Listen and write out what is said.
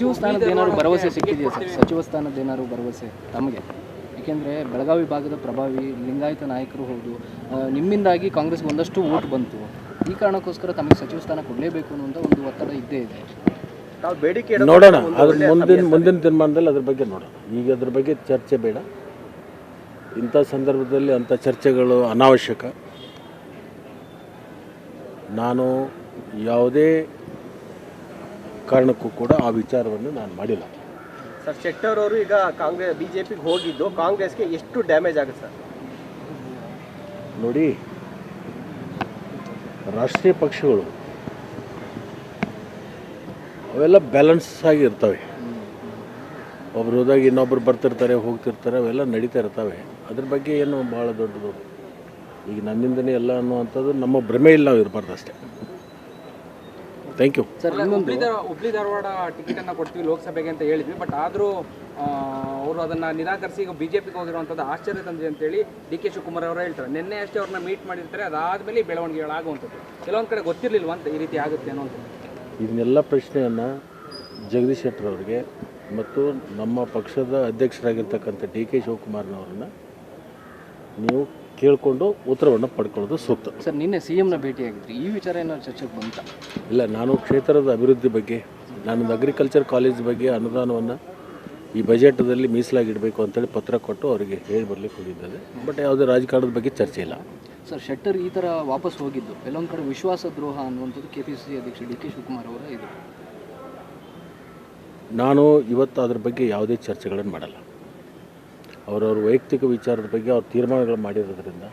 ಸಚಿವ ಸ್ಥಾನದ ಏನಾದ್ರು ಭರವಸೆ ಸಿಕ್ಕಿದೆಯಾ ಸರ್? ಸಚಿವ ಸ್ಥಾನದ ಏನಾದ್ರು ಭರವಸೆ ತಮಗೆ? ಏಕೆಂದರೆ ಬೆಳಗಾವಿ ಭಾಗದ ಪ್ರಭಾವಿ ಲಿಂಗಾಯತ ನಾಯಕರು ಹೌದು. ನಿಮ್ಮಿಂದಾಗಿ ಕಾಂಗ್ರೆಸ್ಗೆ ಒಂದಷ್ಟು ಓಟ್ ಬಂತು. ಈ ಕಾರಣಕ್ಕೋಸ್ಕರ ತಮಗೆ ಸಚಿವ ಸ್ಥಾನ ಕೊಡಲೇಬೇಕು ಅನ್ನುವಂಥ ಒಂದು ಒತ್ತಡ ಇದ್ದೇ ಇದೆ. ನೋಡೋಣ. ಅದ್ರ ಮುಂದಿನ ಮುಂದಿನ ದಿನಮಾನದಲ್ಲಿ ಅದ್ರ ಬಗ್ಗೆ ನೋಡೋಣ. ಈಗ ಅದ್ರ ಬಗ್ಗೆ ಚರ್ಚೆ ಬೇಡ. ಇಂಥ ಸಂದರ್ಭದಲ್ಲಿ ಅಂಥ ಚರ್ಚೆಗಳು ಅನಾವಶ್ಯಕ. ನಾನು ಯಾವುದೇ ಕಾರಣಕ್ಕೂ ಕೂಡ ಆ ವಿಚಾರವನ್ನು ನಾನು ಮಾಡಿಲ್ಲ. ಸರ್ ಶೆಟ್ಟರ್ ಅವರು ಈಗ ಕಾಂಗ್ರೆಸ್ ಬಿಜೆಪಿಗೆ ಹೋಗಿದ್ದು ಕಾಂಗ್ರೆಸ್ಗೆ ಎಷ್ಟು ಡ್ಯಾಮೇಜ್ ಆಗುತ್ತೆ ಸರ್? ನೋಡಿ ರಾಷ್ಟ್ರೀಯ ಪಕ್ಷಗಳು ಅವೆಲ್ಲ ಬ್ಯಾಲೆನ್ಸ್ ಆಗಿ ಇರ್ತವೆ. ಒಬ್ರು ಹೋದಾಗ ಇನ್ನೊಬ್ರು ಬರ್ತಿರ್ತಾರೆ ಹೋಗ್ತಿರ್ತಾರೆ ಅವೆಲ್ಲ ನಡೀತಾ ಇರ್ತವೆ. ಅದ್ರ ಬಗ್ಗೆ ಏನು ಭಾಳ ದೊಡ್ಡದು? ಈಗ ನನ್ನಿಂದನೇ ಎಲ್ಲ ಅನ್ನುವಂಥದ್ದು ನಮ್ಮ ಭ್ರಮೆ ಇಲ್ಲ ನಾವು ಇರಬಾರ್ದು ಅಷ್ಟೇ. ಥ್ಯಾಂಕ್ ಯು ಸರ್ ಇನ್ನೊಂದು ಹುಬ್ಳಿ ಧಾರವಾಡ ಟಿಕೆಟನ್ನು ಕೊಡ್ತೀವಿ ಲೋಕಸಭೆಗೆ ಅಂತ ಹೇಳಿದ್ವಿ ಬಟ್ ಆದರೂ ಅವರು ಅದನ್ನು ನಿರಾಕರಿಸಿ ಈಗ ಬಿ ಜೆ ಪಿಗೆ ಹೋಗಿರುವಂಥದ್ದು ಆಶ್ಚರ್ಯ ತಂದಿದೆ ಅಂತೇಳಿ ಡಿ ಕೆ ಶಿವಕುಮಾರ್ ಅವರು ಹೇಳ್ತಾರೆ. ನಿನ್ನೆ ಅಷ್ಟೇ ಅವ್ರನ್ನ ಮೀಟ್ ಮಾಡಿರ್ತಾರೆ ಅದಾದಮೇಲೆ ಬೆಳವಣಿಗೆಗಳಾಗುವಂಥದ್ದು ಕೆಲವೊಂದು ಕಡೆ ಗೊತ್ತಿರಲಿಲ್ವ ಅಂತ ಈ ರೀತಿ ಆಗುತ್ತೆ ಅನ್ನೋ ಇದನ್ನೆಲ್ಲ ಪ್ರಶ್ನೆಯನ್ನು ಜಗದೀಶ್ ಶೆಟ್ಟರ್ ಅವರಿಗೆ ಮತ್ತು ನಮ್ಮ ಪಕ್ಷದ ಅಧ್ಯಕ್ಷರಾಗಿರ್ತಕ್ಕಂಥ ಡಿ ಕೆ ಶಿವಕುಮಾರ್ನವ್ರನ್ನ ನೀವು ಕೇಳಿಕೊಂಡು ಉತ್ತರವನ್ನು ಪಡ್ಕೊಳ್ಳೋದು ಸೂಕ್ತ. ಸರ್ ನಿನ್ನೆ ಸಿ ಎಮ್ನ ಭೇಟಿಯಾಗಿದ್ರಿ. ಈ ವಿಚಾರ ಏನಾದ್ರು ಚರ್ಚೆಗೆ ಬಂತ? ಇಲ್ಲ ನಾನು ಕ್ಷೇತ್ರದ ಅಭಿವೃದ್ಧಿ ಬಗ್ಗೆ ನಾನು ಅಗ್ರಿಕಲ್ಚರ್ ಕಾಲೇಜ್ ಬಗ್ಗೆ ಅನುದಾನವನ್ನು ಈ ಬಜೆಟ್ದಲ್ಲಿ ಮೀಸಲಾಗಿಡಬೇಕು ಅಂತೇಳಿ ಪತ್ರ ಕೊಟ್ಟು ಅವರಿಗೆ ಹೇಳಿ ಬರಲಿಕ್ಕೆ ಹೋಗಿದ್ದಾರೆ ಬಟ್ ಯಾವುದೇ ರಾಜಕಾರಣದ ಬಗ್ಗೆ ಚರ್ಚೆ ಇಲ್ಲ. ಸರ್ ಶೆಟ್ಟರ್ ಈ ಥರ ವಾಪಸ್ ಹೋಗಿದ್ದು. ಕೆಲವೊಂದು ಕಡೆ ವಿಶ್ವಾಸ ದ್ರೋಹ ಅನ್ನುವಂಥದ್ದು ಕೆ ಪಿ ಸಿ ಸಿ ಅಧ್ಯಕ್ಷ ಡಿ ಕೆ ಶಿವಕುಮಾರ್ ಅವರ ಇದು. ನಾನು ಇವತ್ತು ಅದ್ರ ಬಗ್ಗೆ ಯಾವುದೇ ಚರ್ಚೆಗಳನ್ನು ಮಾಡಲ್ಲ. ಅವರವ್ರ ವೈಯಕ್ತಿಕ ವಿಚಾರದ ಬಗ್ಗೆ ಅವ್ರು ತೀರ್ಮಾನಗಳು ಮಾಡಿರೋದ್ರಿಂದ